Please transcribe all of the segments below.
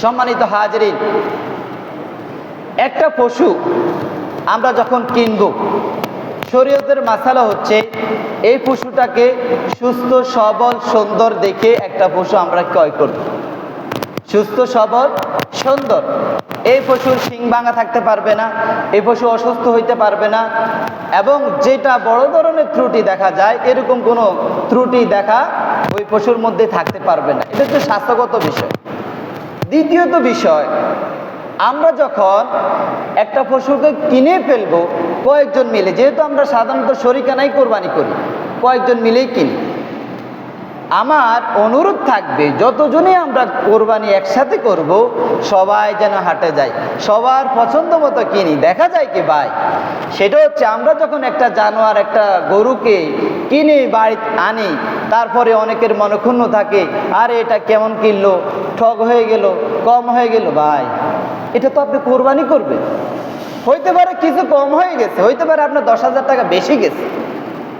সম্মানিত হাজরিন, একটা পশু আমরা যখন কিনব, শরীয়তের মাসালা হচ্ছে এই পশুটাকে সুস্থ, সবল, সুন্দর দেখে একটা পশু আমরা ক্রয় করব। সুস্থ, সবল, সুন্দর। এই পশুর শিং ভাঙা থাকতে পারবে না, এই পশু অসুস্থ হইতে পারবে না এবং যেটা বড় ধরনের ত্রুটি দেখা যায়, এরকম কোনো ত্রুটি দেখা ওই পশুর মধ্যে থাকতে পারবে না। এটা হচ্ছে স্বাস্থ্যগত বিষয়। দ্বিতীয়ত বিষয়, আমরা যখন একটা পশুকে কিনে ফেলব, কয়েকজন মিলে, যেহেতু আমরা সাধারণত শরিকানাই কোরবানি করি, কয়েকজন মিলেই কিনি। আমার অনুরোধ থাকবে যতজনে আমরা কোরবানি একসাথে করব, সবাই যেন হাটে যায়, সবার পছন্দ মতো কিনি। দেখা যায় কি ভাই? সেটা হচ্ছে আমরা যখন একটা জানোয়ার, একটা গরুকে কিনে বাড়ি আনি, তারপরে অনেকের মনে ক্ষুণ্ণ থাকে, আরে এটা কেমন কিনলো? ঠগ হয়ে গেল, কম হয়ে গেল, ভাই। এটা তো আপনি কোরবানি করবেন। হইতে পারে কিছু কম হয়ে গেছে, হইতে পারে আপনার দশ হাজার টাকা বেশি গেছে।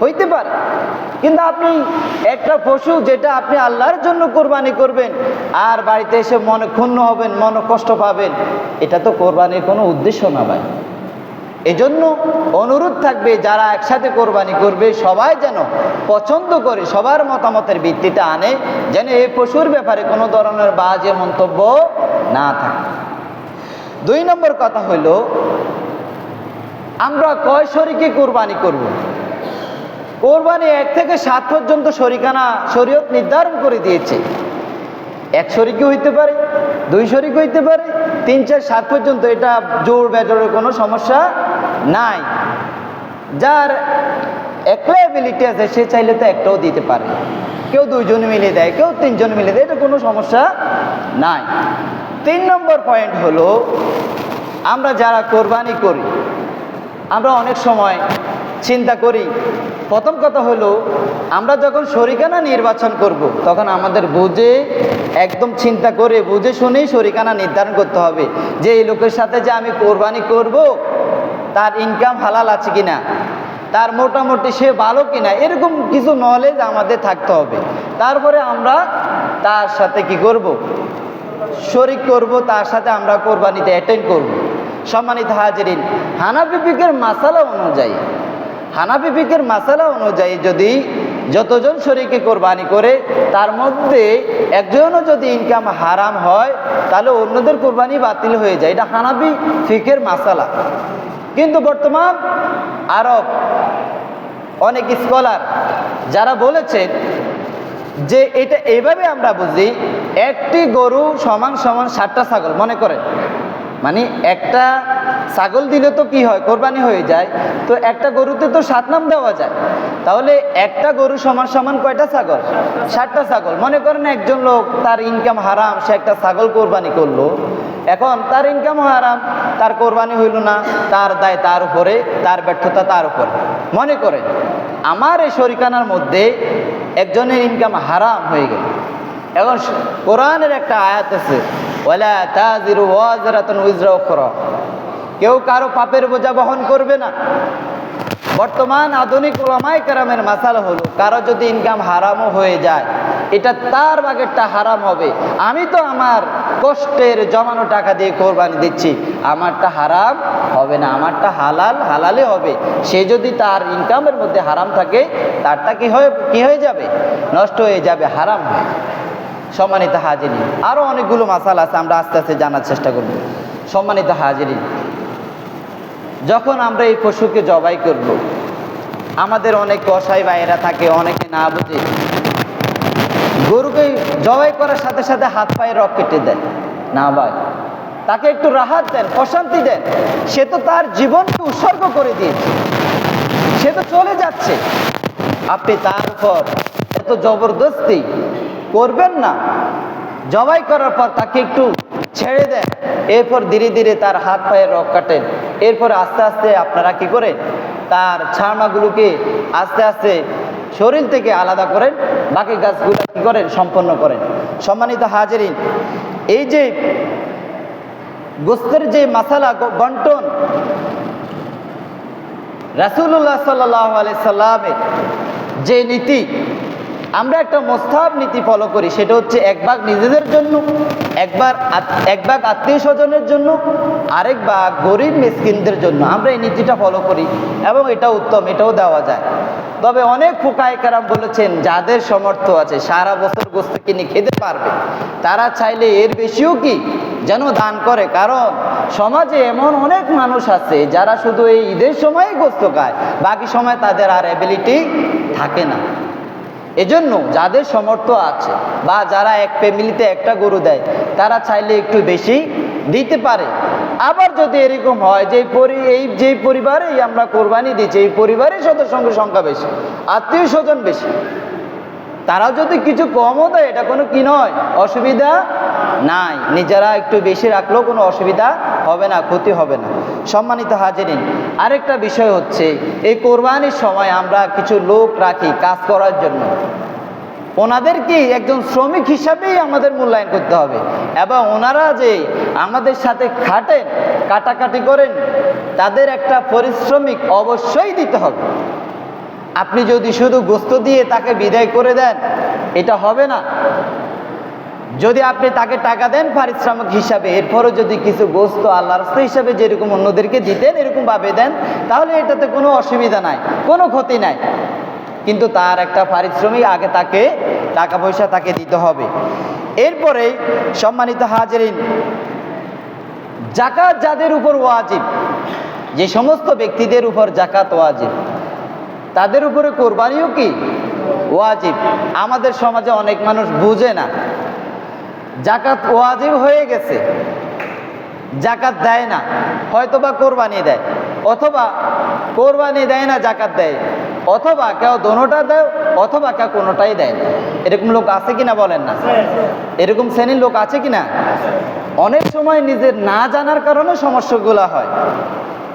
হইতে পারে। কিন্তু আপনি একটা পশু যেটা আপনি আল্লাহর জন্য কোরবানি করবেন, আর বাড়িতে এসে মনে ক্ষুণ্ণ হবেন, মনে কষ্ট পাবেন, এটা তো কোরবানির কোনো উদ্দেশ্য না ভাই। এজন্য অনুরোধ থাকবে, যারা একসাথে কোরবানি করবে, সবাই যেন পছন্দ করে, সবার মতামতের ভিত্তিতে আনে, যেন এই পশুর ব্যাপারে কোনো ধরনের বাজে মন্তব্য না থাকে। দুই নম্বর কথা হইল আমরা কয় শরীকে কোরবানি করব। কোরবানি এক থেকে সাত পর্যন্ত শরিকানা শরীয়ত নির্ধারণ করে দিয়েছে। এক শরিকও হইতে পারে, দুই শরিক হইতে পারে, তিন, চার, সাত পর্যন্ত এটা জোর বেজোরের কোনো সমস্যা নাই। যার একলা আছে, সে চাইলে তো একটাও দিতে পারে। কেউ দুইজন মিলে দেয়, কেউ তিনজন মিলে দেয়, এটা কোনো সমস্যা নাই। তিন নম্বর পয়েন্ট হলো, আমরা যারা কোরবানি করি, আমরা অনেক সময় চিন্তা করি প্রথম কথা হলো, আমরা যখন শরিকানা নির্বাচন করব। তখন আমাদের বুঝে একদম চিন্তা করে বুঝে শুনেই শরিকানা নির্ধারণ করতে হবে যে এই লোকের সাথে যে আমি কোরবানি করব, তার ইনকাম হালাল আছে কিনা, তার মোটামুটি সে ভালো কিনা, এরকম কিছু নলেজ আমাদের থাকতে হবে তারপরে আমরা তার সাথে কি করব। শরিক করব, তার সাথে আমরা কোরবানিতে অ্যাটেন্ড করব। সম্মানিত হাজরিন, হানাফি ফিকের মাসালা অনুযায়ী হানাফি ফিকের মাসালা অনুযায়ী যদি যতজন শরীকে কোরবানি করে, তার মধ্যে একজনও যদি ইনকাম হারাম হয়, তাহলে অন্যদের কোরবানি বাতিল হয়ে যায়। এটা হানাফি ফিকের মাসালা। কিন্তু বর্তমান আরব, অনেক স্কলার যারা বলেছেন যে এটা এইভাবে আমরা বুঝি, একটি গরু সমান সমান ষাটটা ছাগল, মনে করেন। মানে একটা ছাগল দিলে তো কি হয়? কোরবানি হয়ে যায়। তো একটা গরুতে তো সাত নাম দেওয়া যায়। তাহলে একটা গরু সমান সমান কয়টা ছাগল? ষাটটা ছাগল। মনে করেন একজন লোক তার ইনকাম হারাম, সে একটা ছাগল কোরবানি করল। এখন তার ইনকাম হারাম, তার কোরবানি হইল না, তার দায় তার উপরে, তার ব্যর্থতা তার উপরে। মনে করেন, আমার এই শরিকানার মধ্যে একজনের ইনকাম হারাম হয়ে গেল। এখন কোরআনের একটা আয়াত আছে কেউ কারও পাপের বোঝা বহন করবে না। বর্তমান আধুনিক ওলামাই কেরামের মাসাল হলো, কারও যদি ইনকাম হারামও হয়ে যায়, এটা তার বাগেরটা হারাম হবে। আমি তো আমার কষ্টের জমানো টাকা দিয়ে কোরবানি দিচ্ছি, আমারটা হারাম হবে না, আমারটা হালাল হালালে হবে। সে যদি তার ইনকামের মধ্যে হারাম থাকে, তারটা কি হয়ে কি হয়ে যাবে? নষ্ট হয়ে যাবে, হারাম হয়ে সম্মানিত হাজিরি আরও অনেকগুলো মাসাল আছে, আমরা আস্তে আস্তে জানার চেষ্টা করব। সম্মানিত হাজিরি যখন আমরা এই পশুকে জবাই করব, আমাদের অনেক কষাই বাইরা থাকে, অনেকে না বুঝে। গরুকে জবাই করার সাথে সাথে হাত পায়ে রক কেটে দেন। না ভাই, তাকে একটু রাহাত দেন প্রশান্তি দেন। সে তো তার জীবনকে উৎসর্গ করে দিয়েছে। সে তো চলে যাচ্ছে। আপনি তার উপর এত জবরদস্তি করবেন না। জবাই করার পর তাকে একটু ছেড়ে দেন। এরপর ধীরে ধীরে তার হাত পায়ে রক কাটেন। এরপর আস্তে আস্তে আপনারা কি করেন? তার ছাড়মাগুলোকে আস্তে আস্তে শরীর থেকে আলাদা করেন, বাকি গাছগুলো কি করেন? সম্পন্ন করেন। সম্মানিত হাজারিন, এই যে গোস্তের যে মাসালা বন্টন রাসুল্লাহ সাল্লাহ আলি সাল্লামের যে নীতি আমরা একটা মোস্তাব নীতি ফলো করি, সেটা হচ্ছে এক ভাগ নিজেদের জন্য একবার এক ভাগ আত্মীয় স্বজনের জন্য, আরেক ভাগ গরিব মিসকিনদের জন্য। আমরা এই নীতিটা ফলো করি এবং এটা উত্তম, এটাও দেওয়া যায়। তবে অনেক ফুকায় কারাম বলেছেন, যাদের সমর্থ আছে, সারা বছর গোস্ত কিনে খেতে পারবে। তারা চাইলে এর বেশিও কি যেন দান করে? কারণ সমাজে এমন অনেক মানুষ আছে, যারা শুধু এই ঈদের সময়ই গোস্ত খায়, বাকি সময় তাদের আর অ্যাবিলিটি থাকে না। এজন্য যাদের সমর্থ আছে বা যারা এক ফ্যামিলিতে একটা গরু দেয়, তারা চাইলে একটু বেশি দিতে পারে। আবার যদি এরকম হয় যে পরি, এই যে পরিবারেই আমরা কোরবানি দিচ্ছি, এই পরিবারের সদস্য সংখ্যা বেশি, আত্মীয় স্বজন বেশি তারাও যদি কিছু কমও দেয়, এটা কোনো কি নয়, অসুবিধা নাই। নিজেরা একটু বেশি রাখলেও কোনো অসুবিধা হবে না, ক্ষতি হবে না। সম্মানিত হাজিরিন, আরেকটা বিষয় হচ্ছে, এই কোরবানির সময় আমরা কিছু লোক রাখি কাজ করার জন্য। ওনাদেরকে একজন শ্রমিক হিসাবেই আমাদের মূল্যায়ন করতে হবে। এবং ওনারা যে আমাদের সাথে খাটেন, কাটাকাটি করেন, তাদের একটা পরিশ্রমিক অবশ্যই দিতে হবে। আপনি যদি শুধু গোস্ত দিয়ে তাকে বিদায় করে দেন, এটা হবে না। যদি আপনি তাকে টাকা দেন পারিশ্রমিক হিসাবে, এরপরও যদি কিছু গোস্ত আল্লাহ রাস্তা হিসাবে যেরকম অন্যদেরকে দিতেন এরকম ভাবে দেন, তাহলে এটাতে কোনো অসুবিধা নাই, কোনো ক্ষতি নাই। কিন্তু তার একটা পারিশ্রমিক আগে তাকে টাকা পয়সা তাকে দিতে হবে। এরপরে সম্মানিত হাজারিন জাকাত যাদের উপর ওয়াজিব, যে সমস্ত ব্যক্তিদের উপর জাকাত ওয়াজিব তাদের উপরে কোরবানিও কি? ওয়াজিব। আমাদের সমাজে অনেক মানুষ বুঝে না। জাকাত ওয়াজিব হয়ে গেছে। জাকাত দেয় না। হয়তো বা কোরবানি দেয়। অথবা কোরবানি দেয় না জাকাত দেয়। অথবা কেউ দোনোটা দেয়, অথবা কেউ কোনোটাই দেয় এরকম লোক আছে কিনা বলেন না? এরকম শ্রেণির লোক আছে কিনা? অনেক সময় নিজের না জানার কারণে সমস্যাগুলো হয়।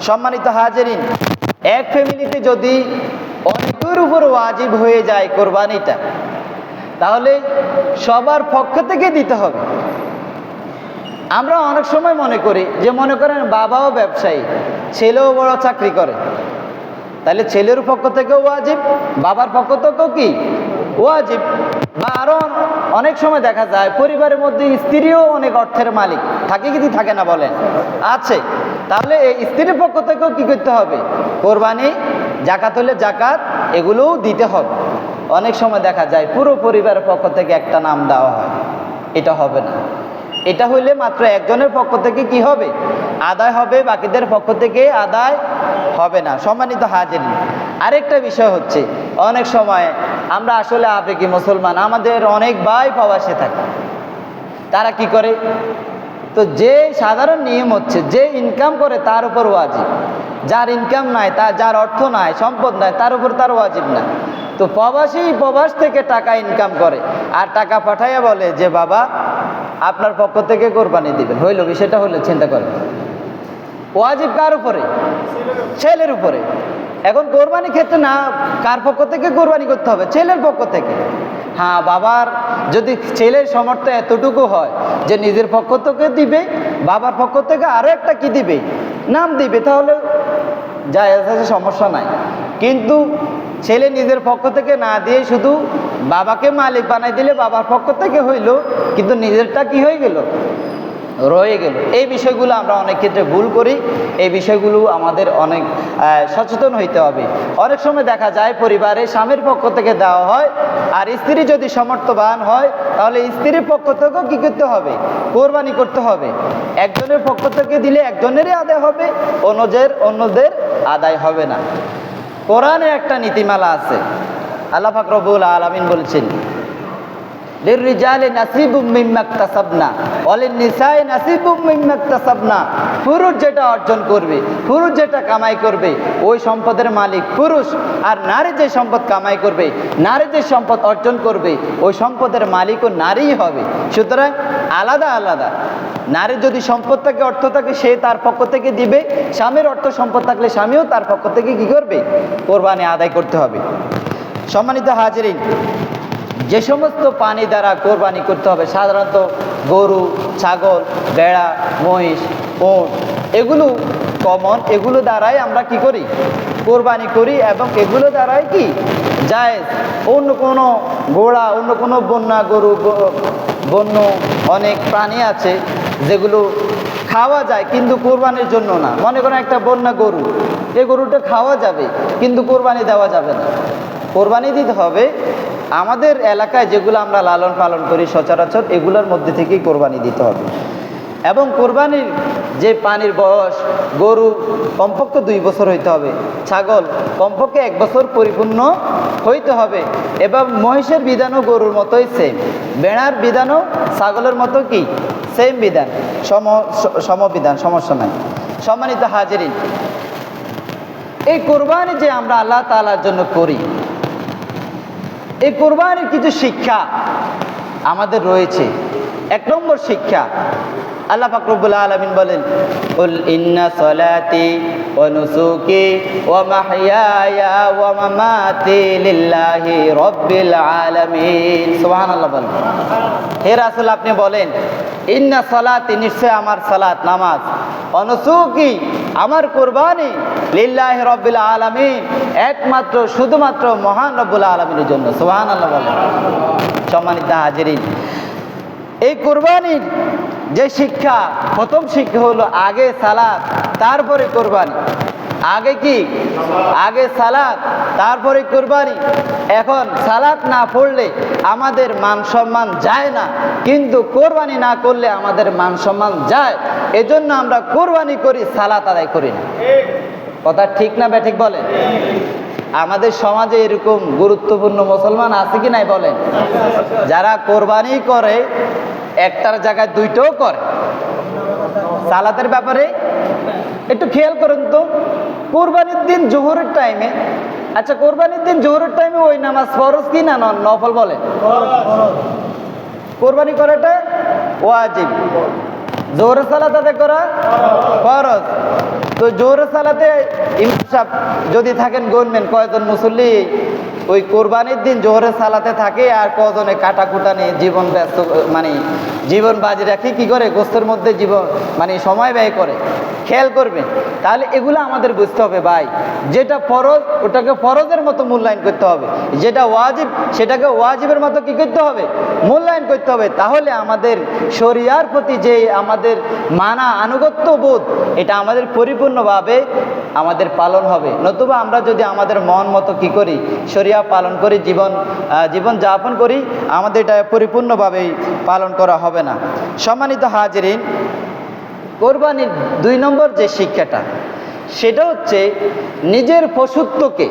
সম্মানিত হাজারিন, এক ফ্যামিলিতে যদি অনেকের উপর ওয়াজিব হয়ে যায় কোরবানিটা। তাহলে সবার পক্ষ থেকে দিতে হবে। আমরা অনেক সময় মনে করি যে মনে করেন বাবাও ব্যবসায়ী, ছেলেও বড় চাকরি করে। তাহলে ছেলের পক্ষ থেকেও ওয়াজিব, বাবার পক্ষ থেকেও কি? ওয়াজিব। বা আরও অনেক সময় দেখা যায়, পরিবারের মধ্যে স্ত্রীও অনেক অর্থের মালিক। থাকে কি, থাকে না বলেন? আছে। তাহলে এই স্ত্রীর পক্ষ থেকেও কী করতে হবে? কোরবানি, জাকাত হলে জাকাত, এগুলোও দিতে হবে। অনেক সময় দেখা যায় পুরো পরিবারের পক্ষ থেকে একটা নাম দেওয়া হয়। এটা হবে না। এটা হইলে মাত্র একজনের পক্ষ থেকে কি হবে? আদায় হবে, বাকিদের পক্ষ থেকে আদায় হবে না। সম্মানিত হাজির। আরেকটা বিষয় হচ্ছে, অনেক সময় আমরা আসলে আবেগী মুসলমান, আমাদের অনেক ভাই প্রবাসে থাকে। তারা কি করে? তো যে সাধারণ নিয়ম হচ্ছে, যে ইনকাম করে তার উপর ওয়াজিব। যার ইনকাম নাই, তার, যার অর্থ নাই, সম্পদ নাই, তার উপর তার ওয়াজিব না। তো প্রবাসী প্রবাস থেকে টাকা ইনকাম করে, আর টাকা পাঠাইয়া বলে যে, বাবা, আপনার পক্ষ থেকে কোরবানি দিবেন। হইল বিষয়টা হলে চিন্তা করেন। ওয়াজিব কার উপরে? ছেলের উপরে। এখন কোরবানি ক্ষেত্রে না, কার পক্ষ থেকে কোরবানি করতে হবে? ছেলের পক্ষ থেকে। হ্যাঁ বাবার যদি ছেলের সামর্থ্য এতটুকু হয় যে নিজের পক্ষ থেকে দিবে, বাবার পক্ষ থেকে আরও একটা কি দিবে? নাম দিবে, তাহলে যায় আছে, সমস্যা নাই। কিন্তু ছেলে নিজের পক্ষ থেকে না দিয়ে শুধু বাবাকে মালিক বানাই দিলে বাবার পক্ষ থেকে হইল, কিন্তু নিজেরটা কি হয়ে গেল? রয়ে গেল। এই বিষয়গুলো আমরা অনেক ক্ষেত্রে ভুল করি। এই বিষয়গুলো আমাদের অনেক সচেতন হইতে হবে। অনেক সময় দেখা যায় পরিবারে স্বামীর পক্ষ থেকে দেওয়া হয় আর স্ত্রী যদি সমর্থবান হয়, তাহলে স্ত্রীর পক্ষ থেকেও কী করতে হবে? কোরবানি করতে হবে। একজনের পক্ষ থেকে দিলে একজনেরই আদায় হবে, অন্যদের অন্যদের আদায় হবে না। কোরআনে একটা নীতিমালা আছে। আল্লাহ ফাকরবুল আলমিন বলছেন লিররিজালি নাসিবুম মিম্মা ইকতাসাবনা ওয়ালিন নিসাই নাসিবুম মিম্মা ইকতাসাবনা পুরুষ যেটা অর্জন করবে, পুরুষ যেটা কামাই করবে, ওই সম্পদের মালিক পুরুষ। আর নারী যে সম্পদ কামাই করবে, নারী যে সম্পদ অর্জন করবে, ওই সম্পদের মালিকও নারীই হবে। সুতরাং আলাদা আলাদা। নারী যদি সম্পদ থাকে অর্থ থাকে, সে তার পক্ষ থেকে দিবে। স্বামীর অর্থ সম্পদ থাকলে স্বামীও তার পক্ষ থেকে কি করবে? কোরবানি আদায় করতে হবে। সম্মানিত হাজিরিন যে সমস্ত পানি দ্বারা কোরবানি করতে হবে, সাধারণত গরু, ছাগল বেড়া মহিষ, ওট, এগুলো কমন এগুলো দ্বারাই আমরা কি করি? কোরবানি করি এবং এগুলো দ্বারাই কি? যায় অন্য কোনো ঘোড়া, অন্য কোনো বন্যা গরু বন্য অনেক প্রাণী আছে যেগুলো খাওয়া যায় কিন্তু কোরবানির জন্য না। মনে করেন একটা বন্যা গরু এই গরুটা খাওয়া যাবে কিন্তু কোরবানি দেওয়া যাবে না। কোরবানি দিতে হবে আমাদের এলাকায় যেগুলো আমরা লালন পালন করি সচরাচর, এগুলোর মধ্যে থেকেই কোরবানি দিতে হবে। এবং কোরবানির যে পানির বয়স, গরু কমপক্ষে দুই বছর হইতে হবে, ছাগল কমপক্ষে এক বছর পরিপূর্ণ হইতে হবে। এবং মহিষের বিধানও গরুর মতোই সেম বেড়ার বিধানও ছাগলের মতো কি? সেম বিধান। সম সমবিধান, সমস্যা নাই। সম্মানিত হাজিরিন, এই কোরবানি যে আমরা আল্লাহ তালার জন্য করি এই কোরবানির কিছু শিক্ষা আমাদের রয়েছে। এক নম্বর শিক্ষা আল্লাহ ফাকরুবুল্লাহ আলমিন বলেন ও মাহিয়ায়া ও মামাতি লিল্লাহি রব্বিল আলামিন। সুবহানাল্লাহ বলেন। হে রাসূল, আপনি বলেন, ইন্না সলাতি নিশ্চয় আমার সালাত, নামাজ। অনুসুকি আমার কোরবানি লিল্লাহি রব্বিল আলামিন, একমাত্র, শুধুমাত্র মহান রব্বুল আলমিনের জন্য। সুবহানাল্লাহ বলেন। সম্মানিত হাজিরিন, এই কোরবানির যে শিক্ষা, প্রথম শিক্ষা হলো আগে সালাদ তারপরে কোরবানি। আগে কি? আগে সালাদ তারপরে কোরবানি। এখন সালাদ না পড়লে আমাদের মান সম্মান যায় না। কিন্তু কোরবানি না করলে আমাদের মান সম্মান যায়। এজন্য আমরা কোরবানি করি, সালাত আদায় করি না। কথা ঠিক না ব্যাঠিক বলেন? আমাদের সমাজে এরকম গুরুত্বপূর্ণ মুসলমান আছে কি নাই বলেন? যারা কোরবানি করে একটার জায়গায় দুইটাও করে। সালাতের ব্যাপারে একটু খেয়াল করুন তো। কোরবানির দিন জোহরের টাইমে আচ্ছা কোরবানির দিন জোহরের টাইমে ওই নামাজ ফরজ কি না নফল বলে। কোরবানি করাটা ওয়াজিব। জোহরের সালাত আদায় করা ফরজ। তো জোহরের সালাতে ইমাম যদি থাকেন গণবেন কয়জন মুসল্লি, ওই কোরবানির দিন জোহরের সালাতে থাকে আর কজনে কাটা নিয়ে জীবন ব্যস্ত মানে জীবন বাজি রাখি, কি করে? গোস্তের মধ্যে জীবন মানে সময় ব্যয় করে। খেয়াল করবেন। তাহলে এগুলো আমাদের বুঝতে হবে ভাই। যেটা ফরজ, ওটাকে ফরজের মতো মূল্যায়ন করতে হবে। যেটা ওয়াজিব, সেটাকে ওয়াজিবের মতো কি করতে হবে? মূল্যায়ন করতে হবে। তাহলে আমাদের শরিয়ার প্রতি যে আমাদের মানা আনুগত্য বোধ, এটা আমাদের পরিপূর্ণভাবে আমাদের পালন হবে। নতুবা আমরা যদি আমাদের মন মতো কি করি, শরিয়া পালন করি, জীবন জীবন যাপন করি, আমাদের এটা পরিপূর্ণভাবে পালন করা হবে না। সম্মানিত হাজিরিন, কোরবানির দুই নম্বর যে শিক্ষাটা, সেটা হচ্ছে নিজের পশুত্বকে,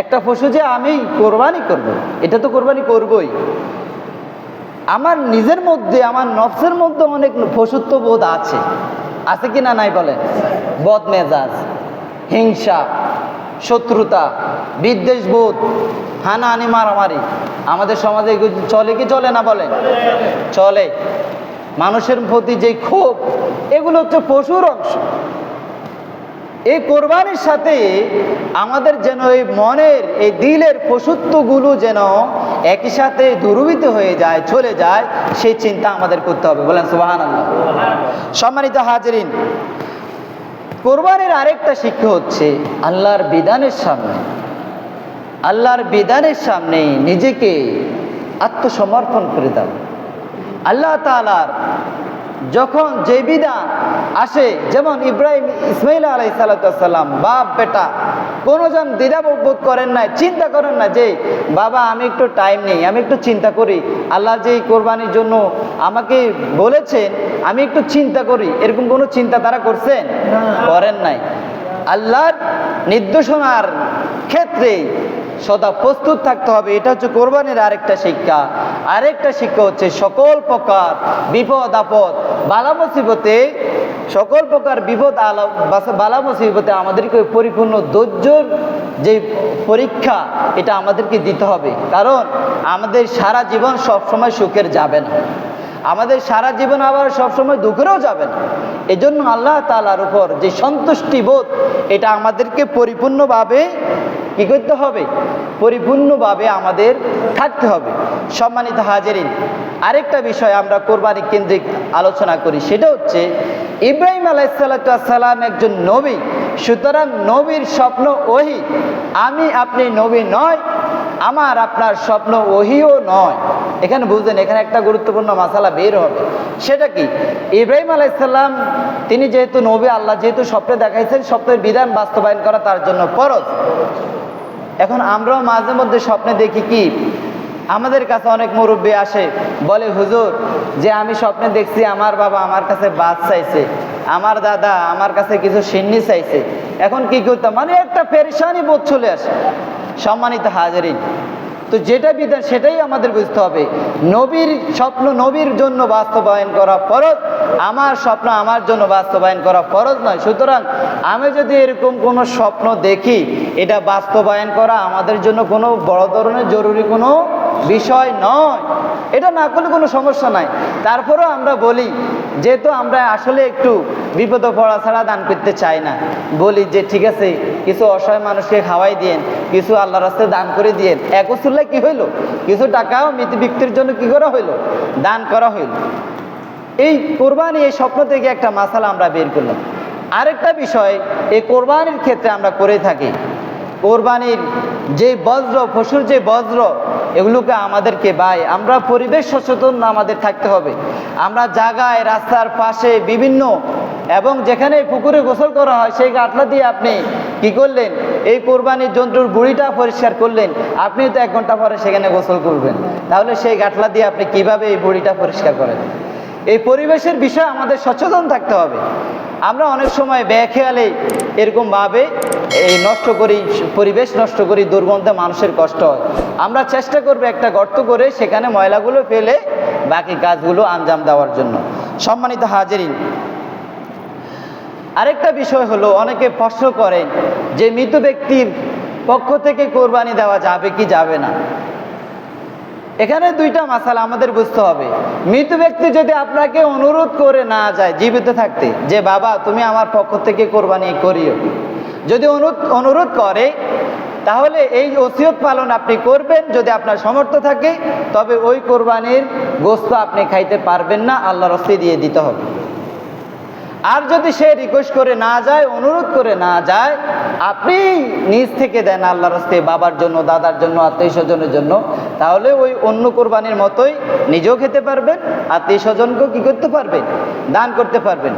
একটা পশু যে আমি কোরবানি করব। এটা তো কোরবানি করবই। আমার নিজের মধ্যে, আমার নফসের মধ্যে অনেক পশুত্ব বোধ আছে। আছে কি না নাই বলেন বদমেজাজ, হিংসা, শত্রুতা বিদ্বেষ বোধ হানাহানি, মারামারি। আমাদের সমাজে চলে কি চলে না বলে? চলে। মানুষের প্রতি যে ক্ষোভ, এগুলো হচ্ছে পশুর অংশ। এই কোরবানির সাথে আমাদের যেন এই মনের, এই দিলের পশুত্বগুলো যেন একই সাথে দুর্বৃত হয়ে যায়, চলে যায়, সেই চিন্তা আমাদের করতে হবে। বলেন সুবাহান আল্লাহ সম্মানিত হাজরিন, কোরবানের আরেকটা শিক্ষা হচ্ছে আল্লাহর বিধানের সামনে। আল্লাহর বিধানের সামনে নিজেকে আত্মসমর্পণ করে দাও। আল্লাহ তালার যখন যে বিধান আসে, যেমন ইব্রাহিম ইসমাইল আলাই সাল্লাম বাপ বেটা কোনো জন দ্বিধাবোধ করেন না চিন্তা করেন না যে, বাবা, আমি একটু টাইম নেই, আমি একটু চিন্তা করি। আল্লাহ যে কোরবানির জন্য আমাকে বলেছেন, আমি একটু চিন্তা করি। এরকম কোনো চিন্তা তারা করছেন? করেন নাই। আল্লাহর নির্দেশনার ক্ষেত্রে সদা প্রস্তুত থাকতে হবে। এটা হচ্ছে কোরবানির আরেকটা শিক্ষা। আরেকটা শিক্ষা হচ্ছে সকল প্রকার বিপদ, আপদ বালা মুসিবতে সকল প্রকার বিপদ আলা বালা মুসিবতে আমাদেরকে পরিপূর্ণ ধৈর্যর যে পরীক্ষা, এটা আমাদেরকে দিতে হবে। কারণ আমাদের সারা জীবন সবসময় সুখের যাবে না। আমাদের সারা জীবন আবার সবসময় দুঃখেরও যাবে না। এজন্য আল্লাহ তালার উপর যে সন্তুষ্টি বোধ, এটা আমাদেরকে পরিপূর্ণভাবে কি করতে হবে? পরিপূর্ণভাবে আমাদের থাকতে হবে। সম্মানিত হাজারিন, আরেকটা বিষয় আমরা কোরবানি কেন্দ্রিক আলোচনা করি, সেটা হচ্ছে ইব্রাহিম আলাইসাল্লাম একজন নবী, সুতরাং নবীর স্বপ্ন ওহি। আমি আপনি নবী নয় আমার, আপনার স্বপ্ন ওহিও নয়। এখানে বুঝলেন, এখানে একটা গুরুত্বপূর্ণ মশালা বের হবে। সেটা কি? ইব্রাহিম আলাইসাল্লাম তিনি যেহেতু নবী, আল্লাহ যেহেতু স্বপ্নে দেখাইছেন, স্বপ্নের বিধান বাস্তবায়ন করা তার জন্য ফরজ। এখন আমরাও মাঝে মধ্যে স্বপ্নে দেখি কি? আমাদের কাছে অনেক মুরব্বী আসে, বলে, হুজুর, যে আমি স্বপ্নে দেখছি, আমার বাবা আমার কাছে বাদ চাইছে, আমার দাদা আমার কাছে কিছু সিন্নি চাইছে। এখন কি করতাম? মানে একটা পেরেশানি বোধ চলে আসে। সম্মানিত হাজারিন। তো যেটা বিধান সেটাই আমাদের বুঝতে হবে। নবীর স্বপ্ন নবীর জন্য বাস্তবায়ন করা ফরজ, আমার স্বপ্ন আমার জন্য বাস্তবায়ন করা ফরজ নয়। সুতরাং আমি যদি এরকম কোনো স্বপ্ন দেখি, এটা বাস্তবায়ন করা আমাদের জন্য কোনো বড় ধরনের জরুরি কোনো বিষয় নয়। এটা না করলে কোনো সমস্যা নাই। তারপরেও আমরা বলি, যেহেতু আমরা আসলে একটু বিপদে পড়া ছাড়া দান করতে চাই না, বলি যে ঠিক আছে, কিছু অসহায় মানুষকে খাওয়াই দিয়েন, কিছু আল্লাহ রাস্তায় দান করে দিয়েন। একসুল্লাহ কি হইল? কিছু টাকাও মৃত ব্যক্তির জন্য কি করা হইল? দান করা হইল। এই কোরবানি, এই স্বপ্ন থেকে একটা মাসালা আমরা বের করলাম। আরেকটা বিষয়, এই কোরবানির ক্ষেত্রে আমরা করে থাকি। কোরবানির যে বজ্র, পশুর যে বজ্র, এগুলোকে আমাদেরকে বাই। আমরা পরিবেশ সচেতন আমাদের থাকতে হবে। আমরা জায়গায়, রাস্তার পাশে বিভিন্ন, এবং যেখানে পুকুরে গোসল করা হয়, সেই গাটলা দিয়ে আপনি কি করলেন? এই কোরবানির জন্তুর বুড়িটা পরিষ্কার করলেন। আপনি তো এক ঘণ্টা পরে সেখানে গোসল করবেন। তাহলে সেই গাটলা দিয়ে আপনি কীভাবে এই বুড়িটা পরিষ্কার করেন? এই পরিবেশের বিষয়ে আমাদের সচেতন থাকতে হবে। আমরা অনেক সময় বেখেয়ালে এরকম ভাবে এই নষ্ট করি, পরিবেশ নষ্ট করি, দুর্গন্ধে মানুষের কষ্ট হয়। আমরা চেষ্টা করব একটা গর্ত করে সেখানে ময়লাগুলো ফেলে বাকি কাজগুলো আঞ্জাম দেওয়ার জন্য। সম্মানিত হাজিরিন, আরেকটা বিষয় হলো, অনেকে প্রশ্ন করেন যে মৃত ব্যক্তির পক্ষ থেকে কোরবানি দেওয়া যাবে কি যাবে না? এখানে দুইটা মাসালা আমাদের বুঝতে হবে। মৃত ব্যক্তি যদি আপনাকে অনুরোধ করে না যায় জীবিত থাকতে, যে বাবা, তুমি আমার পক্ষ থেকে কোরবানি করিও। যদি অনুরোধ করে, তাহলে এই ওসিয়ত পালন আপনি করবেন। যদি আপনার সমর্থ থাকে, তবে ওই কোরবানির গোস্ত আপনি খাইতে পারবেন না। আল্লাহ রস্তি দিয়ে দিতে হবে। আর যদি সে রিকোয়েস্ট করে না যায়, অনুরোধ করে না যায়, আপনি নিজ থেকে দেন আল্লাহর হস্তে বাবার জন্য, দাদার জন্য, আত্মীয় স্বজনের জন্য, তাহলে ওই অন্য কোরবানির মতোই নিজেও খেতে পারবেন, আত্মীয় স্বজনকেও কী করতে পারবেন? দান করতে পারবেন।